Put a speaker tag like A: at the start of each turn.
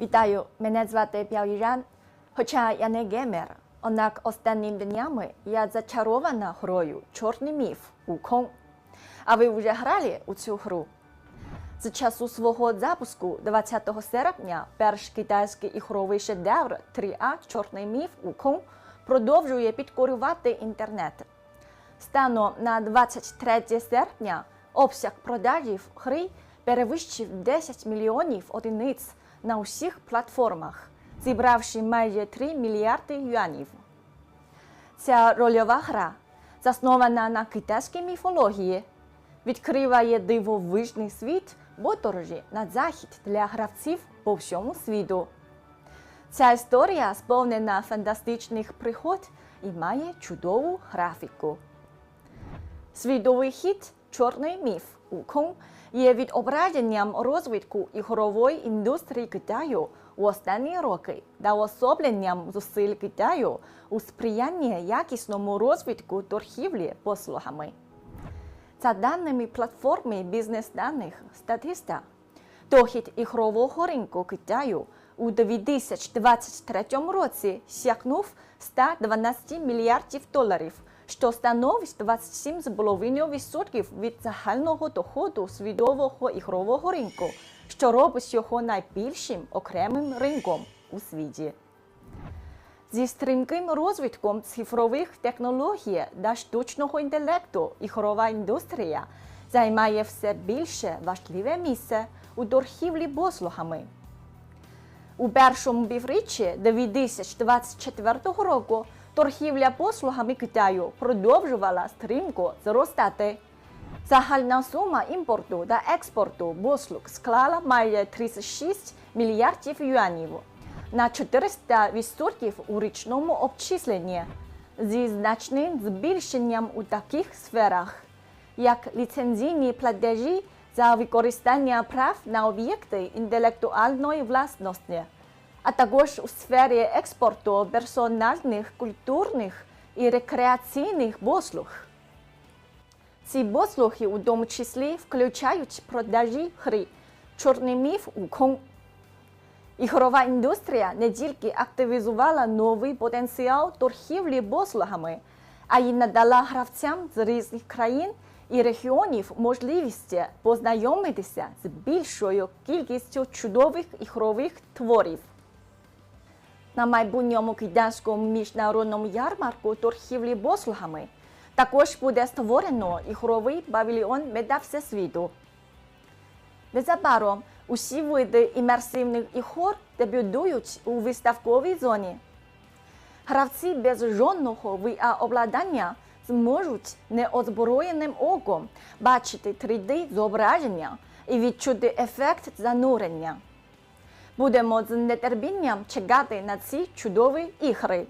A: Вітаю, мене звати П'яоїжан. Хоча я не геймер, однак останніми днями я зачарована грою Чорний міф Укон. А ви вже грали у цю гру? З часу свого запуску 20 серпня перший китайський ігровий шедевр 3А Чорний міф Укон продовжує підкорювати інтернет. Станом на 23 серпня обсяг продажів гри перевищив 10 мільйонів одиниць на усіх платформах, зібравши майже 3 мільярди юанів. Ця рольова гра, заснована на китайській міфології, відкриває дивовижний світ подорожі на захід для гравців по всьому світу. Ця історія сповнена фантастичних пригод і має чудову графіку. Світовий хід Чорний міф Укон є відображенням розвитку ігрової індустрії Китаю у останні роки та уособленням зусиль Китаю у сприянні якісному розвитку торгівлі послугами. За даними платформи бізнес-даних Статиста, дохід ігрового ринку Китаю у 2023 році сягнув 112 мільярдів доларів, що становить 27,5% від загального доходу світового ігрового ринку, що робить його найбільшим окремим ринком у світі. Зі стрімким розвитком цифрових технологій та штучного інтелекту ігрова індустрія займає все більше важливе місце у торгівлі послугами. У першому півріччі 2024 року торгівля послугами Китаю продовжувала стрімко зростати. Загальна сума імпорту та експорту послуг склала майже 36 мільярдів юанів на 400% у річному обчисленні зі значним збільшенням у таких сферах, як ліцензійні платежі за використання прав на об'єкти інтелектуальної власності, а також у сфері експорту персональних, культурних і рекреаційних послуг. Ці послуги у тому числі включають продажі гри Чорний міф Укон. Ігрова індустрія не тільки активізувала новий потенціал торгівлі послугами, а й надала гравцям з різних країн і регіонів можливість познайомитися з більшою кількістю чудових ігрових творів. На майбутньому китайському міжнародному ярмарку торгівлі послугами також буде створено ігровий павільйон мета всесвіту. Незабаром усі види імерсивних ігор дебютують у виставковій зоні. Гравці без жодного VR-обладнання зможуть неозброєним оком бачити 3D-зображення і відчути ефект занурення. Будемо з нетерпінням чекати на ці чудові ігри.